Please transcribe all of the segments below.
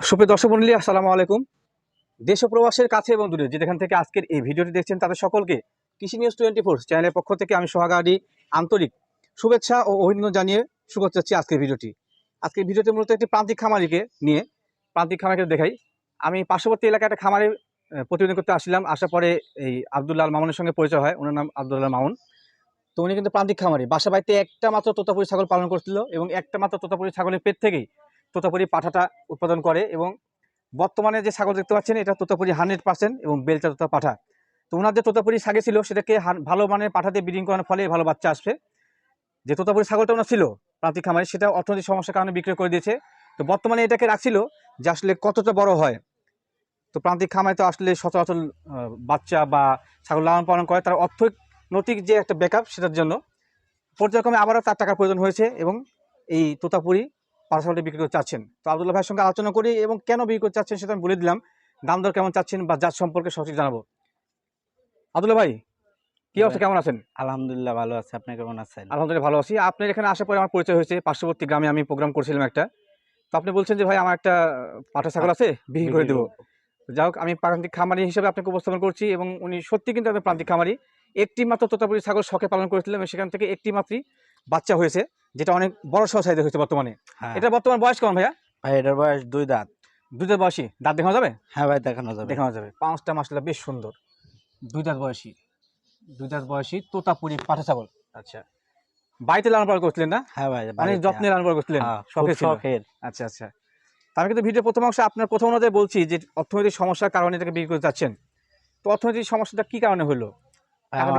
সুপ্রিয় দর্শক মন্ডলী, আসসালামু আলাইকুম। দেশ প্রবাসের কাছে এবং দূরে যেখান থেকে আজকের এই ভিডিওটি দেখছেন, তাদের সকলকে কৃষি নিউজ টোয়েন্টি ফোর চ্যানেলের পক্ষ থেকে আমি সোহাগাড়ি আন্তরিক শুভেচ্ছা ও অভিনন্দন জানিয়ে শুরু করতে চাচ্ছি আজকের ভিডিওটি। আজকের ভিডিওতে মূলত একটি প্রান্তিক খামারিকে নিয়ে, প্রান্তিক খামারিকে দেখাই। আমি পার্শ্ববর্তী এলাকায় একটা খামারে প্রতিবেদন করতে আসলাম আসার পরে এই আবদুল্লাহ মামুনের সঙ্গে পরিচয় হয়, ওনার নাম আবদুল্লাহ মামুন। তো উনি কিন্তু প্রান্তিক খামারি। বাসা বাড়িতে একটা মাত্র তোতাপুরি ছাগল পালন করছিল এবং একটা মাত্র তোতাপুরি ছাগলের পেট থেকেই তোতাপুরি পাঠাটা উৎপাদন করে এবং বর্তমানে যে ছাগল দেখতে পাচ্ছেন, এটা তোতাপুরি হান্ড্রেড পার্সেন্ট এবং বেলচা তোতা পাঠা। তো ওনার যে তোতাপুরি ছাগে ছিল, সেটাকে ভালো মানের পাঠা দিয়ে ব্রিডিং করানোর ফলে ভালো বাচ্চা আসবে। যে তোতাপুরি ছাগলটা ওনার ছিল, প্রান্তিক খামারে, সেটা অর্থনৈতিক সমস্যার কারণে বিক্রি করে দিয়েছে। তো বর্তমানে এটাকে রাখছিল যে আসলে কতটা বড় হয়। তো প্রান্তিক খামারে তো আসলে সচরাচর বাচ্চা বা ছাগল লালন পালন করে, তার অর্থনৈতিক যে একটা ব্যাকআপ সেটার জন্য। পর্যায়ক্রমে আবারও তার টাকার প্রয়োজন হয়েছে এবং এই তোতাপুরি পার্সেলটি বিক্রি করতে চাচ্ছেন। তো আবদুল্লাহ ভাইয়ের সঙ্গে আলোচনা করি এবং কেন বিক্রি করতে চাচ্ছেন সেটা আমি বলে দিলাম। দাম দর কেমন চাচ্ছেন বা জাত সম্পর্কে সঠিক জানাব। আবদুল্লাহ ভাই কি অবস্থা? কেমন আছেন? আলহামদুলিল্লাহ ভালো আছে। আপনি কেমন আছেন? আলহামদুলিল্লাহ ভালো আছি। আপনার এখানে আসার পরে আমার পরিচয় হয়েছে। পার্শ্ববর্তী গ্রামে আমি প্রোগ্রাম করছিলাম একটা। তো আপনি বলছেন যে ভাই আমার একটা পাঠা ছাগল আছে বিক্রি করে দেবো। যাই হোক আমি প্রান্তিক খামারি হিসেবে আপনাকে উপস্থাপন করছি এবং উনি সত্যি কিন্তু একজন প্রান্তিক খামারি। একটি মাত্র তোতাপুরি ছাগল শখে পালন করেছিলাম সেখান থেকে একটি মাত্রই বাচ্চা হয়েছে যেটা অনেক বড় সহ সাইজের হয়েছে বর্তমানে। হ্যাঁ। এটা বর্তমান বয়স কেমন ভাইয়া? ভাই এটার বয়স দুই দাঁত। দুই দাঁত বয়সী? দাঁত দেখানো যাবে? হ্যাঁ ভাই দেখানো যাবে। দেখানো যাবে। পাঁচটা মাসটা বেশ সুন্দর। দুই দাঁত বয়সী। দুই দাঁত বয়সী তোতাপুরি পাঠা ছাগল। আচ্ছা। বাড়িতে লালন পালন করছিলেন না? হ্যাঁ ভাই অনেক যত্নে লালন পালন করছিলেন? হ্যাঁ। শখের আচ্ছা আচ্ছা। আমি কিন্তু ভিডিও প্রথম অংশে আপনার প্রথম অনুযায়ী বলছি যে অর্থনৈতিক সমস্যার কারণে এটাকে বিক্রি করতে চাচ্ছেন তো অর্থনৈতিক সমস্যাটা কি কারণে হলো?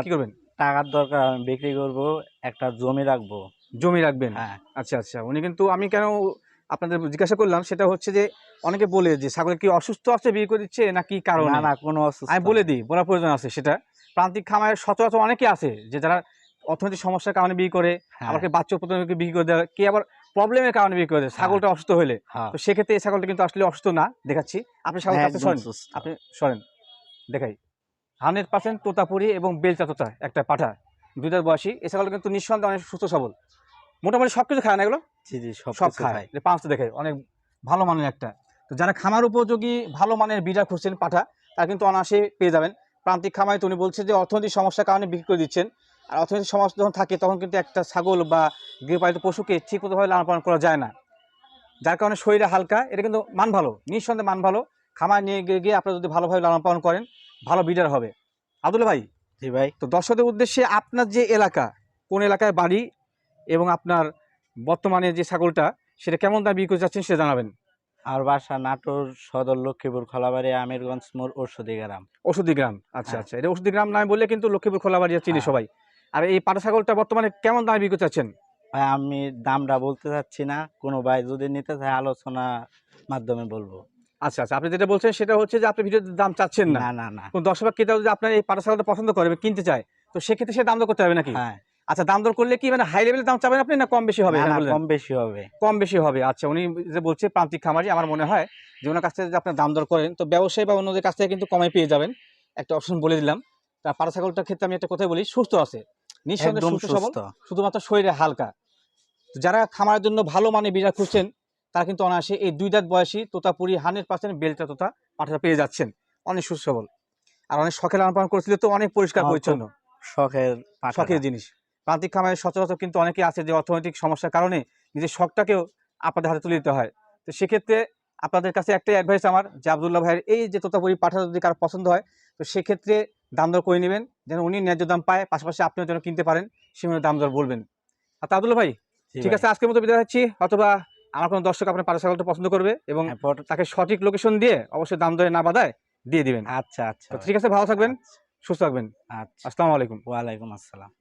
কি করবেন? টাকার দরকার আমি বিক্রি করব একটা জমি রাখব। জমি রাখবেন? হ্যাঁ। আচ্ছা আচ্ছা। উনি কিন্তু আমি কেন আপনাদের জিজ্ঞাসা করলাম সেটা হচ্ছে যে অনেকে বলে যে ছাগল কি অসুস্থ আছে বিক্রি করে দিচ্ছে না কি কারণে? না না কোনো অসুস্থ আমি বলে দিই বলার প্রয়োজন আছে সেটা। প্রান্তিক খামারের সচরাচর অনেকে আছে যে যারা অর্থনৈতিক সমস্যার কারণে বিক্রি করে হ্যাঁ, আবার বাচ্চা উৎপাদন বিক্রি করে দেয় কে আবার প্রবলেমের কারণে বিক্রি করে দেয় ছাগলটা অসুস্থ হলে। হ্যাঁ, তো সেক্ষেত্রে এই ছাগলটা কিন্তু আসলে অসুস্থ না। দেখাচ্ছি। আপনি ছাগল। আপনি সরেন। দেখাই। হান্ড্রেড পার্সেন্ট তোতাপুরি এবং বেলচা তোতা একটা পাঠা। দুইটার বয়সী। ছাগল কিন্তু নিঃসন্দেহে অনেক সুস্থ সবল। মোটামুটি সব কিছু খায় না এগুলো? জি জি সব সব খায়। পাঁচটা দেখে অনেক ভালো মানের একটা। তো যারা খামার উপযোগী ভালো মানের বিডার খুঁজছেন পাঠা তারা কিন্তু অনায়াসে পেয়ে যাবেন। প্রান্তিক খামারে উনি বলছে যে অর্থনৈতিক সমস্যার কারণে বিক্রি করে দিচ্ছেন। আর অর্থনৈতিক সমস্যা যখন থাকে তখন কিন্তু একটা ছাগল বা গৃহপালিত পশুকে ঠিক মতোভাবে লালন পালন করা যায় না। যার কারণে শরীরে হালকা এটা কিন্তু মান ভালো নিঃসন্দেহে মান ভালো। খামার নিয়ে গিয়ে গিয়ে আপনারা যদি ভালোভাবে লালন পালন করেন ভালো বিডার হবে। আব্দুল্লা ভাই? জি ভাই। তো দর্শকদের উদ্দেশ্যে আপনার যে এলাকা কোন এলাকায় বাড়ি এবং আপনার বর্তমানে যে ছাগলটা সেটা কেমন দাম বিক্রি করে যাচ্ছেন সেটা জানাবেন। আর বাসা নাটোর সদর লক্ষ্মীপুর খোলাবাড়ি আমিরগঞ্জ মোড় ওষুধি গ্রাম। ওষুধি গ্রাম। আচ্ছা হ্যাঁ। আচ্ছা। এটা ওষুধি গ্রাম নামে বললে কিন্তু লক্ষ্মীপুর খোলাবাড়ি চিনি হ্যাঁ। সবাই। আর এই পাটা ছাগলটা বর্তমানে কেমন দামে বিক্রি চাচ্ছেন ভাই আমি দামটা বলতে চাচ্ছি না। কোনো ভাই যদি নিতে চায় আলোচনা মাধ্যমে বলব। আচ্ছা আচ্ছা। আপনি যেটা বলছেন সেটা হচ্ছে যে আপনি ভিডিওতে দাম চাচ্ছেন না। না না কোন দর্শক ক্রেতা যদি আপনার এই পাটা পছন্দ করে বা কিনতে চায় তো সেক্ষেত্রে সে দাম দর করতে হবে নাকি? হ্যাঁ। আচ্ছা দাম দর করলে কি মানে হাই লেভেলের দাম চাবেন আপনি না কম বেশি হবে? কম বেশি হবে। কম বেশি হবে। আচ্ছা উনি যে বলছে প্রান্তিক খামারি আমার মনে হয় যে ওনার কাছ থেকে যদি আপনার দাম দর করেন তো ব্যবসায়ী বা অন্যদের কাছ থেকে কিন্তু কমে পেয়ে যাবেন। একটা অপশন বলে দিলাম। তা পাড়া ছাগলটার ক্ষেত্রে আমি একটা কথাই বলি সুস্থ আছে। নিঃসন্দেহে সুস্থ সবল শুধুমাত্র শরীরে হালকা। যারা খামারের জন্য ভালো মানে বিড়া খুঁজছেন তারা কিন্তু অনায়াসে এই দুই দাঁত বয়সী তোতাপুরি হান্ড্রেড পার্সেন্ট বেলটা তোতা পাঠাটা পেয়ে যাচ্ছেন। অনেক সুস্থ সবল আর অনেক শখে লালন পালন করছিল তো অনেক পরিষ্কার পরিচ্ছন্ন। শখের শখের জিনিস। প্রান্তিক খামারে সচরাচর কিন্তু অনেকে আছে যে অর্থনৈতিক সমস্যার কারণে নিজের শখটাকেও আপনাদের হাতে তুলে দিতে হয়। তো সেক্ষেত্রে আপনাদের কাছে একটাই অ্যাডভাইস আমার যে আবদুল্লাহ ভাইয়ের এই যে তোতাপুরি পাঠা যদি কারও পছন্দ হয় তো সেক্ষেত্রে দাম দর করে নেবেন। যেন উনি ন্যায্য দাম পায় পাশাপাশি আপনিও যেন কিনতে পারেন সেভাবে দাম দর বলবেন। আর তা আবদুল্লাহ ভাই ঠিক আছে আজকের মতো বিদায় হচ্ছি অথবা আমার কোনো দর্শক আপনার পাড়া ছাগলটা পছন্দ করবে এবং হ্যাঁ, তাকে সঠিক লোকেশন দিয়ে অবশ্যই দাম দরে না বাদায় দিয়ে দিবেন। আচ্ছা আচ্ছা। ঠিক আছে ভালো থাকবেন আচ্ছা, সুস্থ থাকবেন। আচ্ছা। আসসালামু আলাইকুম। ওয়ালাইকুম আসসালাম।